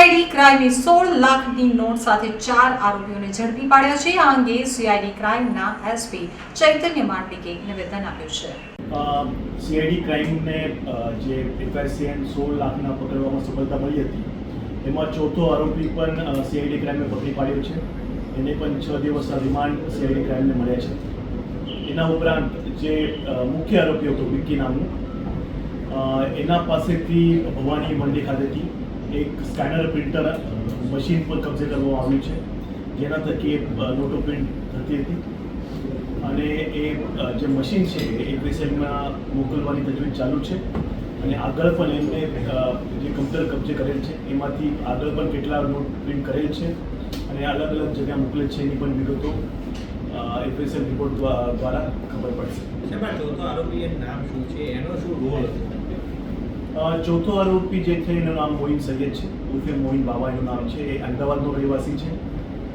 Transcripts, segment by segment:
ક્રાઇમે સોળ લાખની નોટ સાથે ચાર આરોપીઓને ઝડપી પાડ્યા છે. આ અંગે સીઆઈડી ક્રાઇમના એસપી ચૈતન્ય માંડલિકે નિવેદન આપ્યું છે. સીઆઈડી ક્રાઇમને જે એફઆઈસીએન સોળ લાખના પકડવામાં સફળતા મળી હતી, એમાં ચોથો આરોપી પણ સીઆઈડી ક્રાઇમે પકડી પાડ્યો છે. એને પણ છ દિવસના રિમાન્ડ સીઆઈડી ક્રાઇમને મળ્યા છે. એના ઉપરાંત જે મુખ્ય આરોપી હતો, વિક્કી નામનું એના પાસેથી ભવાની મંડી ખાતેથી એક સ્કેનર પ્રિન્ટર મશીન પર કબજે કરવામાં આવ્યું છે. જેના થકી એ નોટો પ્રિન્ટ થતી હતી. અને એ જે મશીન છે, એ એફએસએલમાં મોકલવાની તજવીજ ચાલુ છે. અને આગળ પણ એમને જે કમ્પ્યુટર કબજે કરેલ છે, એમાંથી આગળ પણ કેટલા નોટ પ્રિન્ટ કરેલ છે અને અલગ અલગ જગ્યા મોકલે છે એની પણ વિગતો એફએસએલ રિપોર્ટ દ્વારા ખબર પડશે. સાહેબ, આ ચોથો આરોપી નામ શું છે? એનો શું રોલ હતો? ચોથો આરોપી જે છે એનું નામ મોહિન સૈયદ છે. ઉર્ફે મોહિન બાબા એનું નામ છે. એ અમદાવાદનો રહેવાસી છે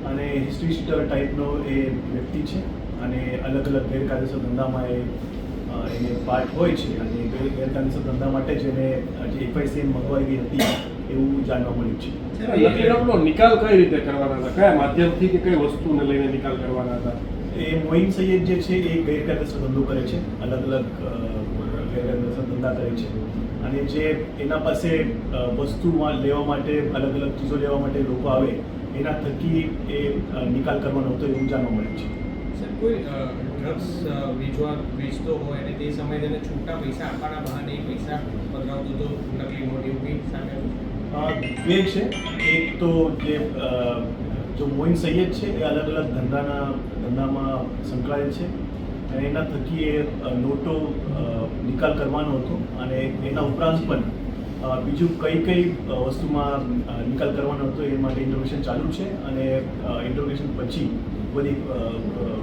અને હિસ્ટ્રી શીટર ટાઈપનો એ વ્યક્તિ છે અને અલગ અલગ ગેરકાયદેસર ધંધામાં એ એને પાર્ટ હોય છે અને ગેરકાયદેસર ધંધા માટે જ એને જે એફઆઈસી મંગવાઈ ગઈ હતી એવું જાણવા મળ્યું છે. નિકાલ કઈ રીતે કરવાના હતા? કયા માધ્યમથી કે કઈ વસ્તુને લઈને નિકાલ કરવાના હતા? એ મોઇન સૈયદ જે છે એ ગેરકાયદેસર ધંધો કરે છે. અલગ અલગ ધંધા કરે છે. અને જે એના પાસે વસ્તુ લેવા માટે અલગ અલગ ચીજો લેવા માટે લોકો આવે એના થકી એ નિકાલ કરવાનો હતો એવું જાણવા મળ્યું છે. સાહેબ કોઈ ડ્રગ્સ વેચવા વેચતો હોય અને તે સમયે તેને છૂટા પૈસા આપવાના બહાને એ પૈસા પધરાવતો તો નકલી નોટ એવું કંઈક સામે બે છે. એક તો જે જો મોઇન સૈયદ છે એ અલગ અલગ ધંધાના ધંધામાં સંકળાયેલ છે. એના થકી એ નોટો નિકાલ કરવાનો હતો અને એના ઉપરાંત પણ બીજું કઈ કઈ વસ્તુમાં નિકાલ કરવાનો હતો એ માટે ઇન્ટરોગેશન ચાલુ છે અને ઇન્ટરોગેશન પછી બધી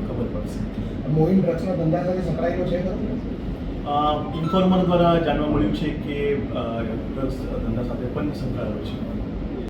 ખબર પડશે મોહિમ ડ્રગ્સના ધંધા સાથે સંકળાયેલો છે? ઇન્ફોર્મર દ્વારા જાણવા મળ્યું છે કે ડ્રગ્સ ધંધા સાથે પણ સંકળાયેલો છે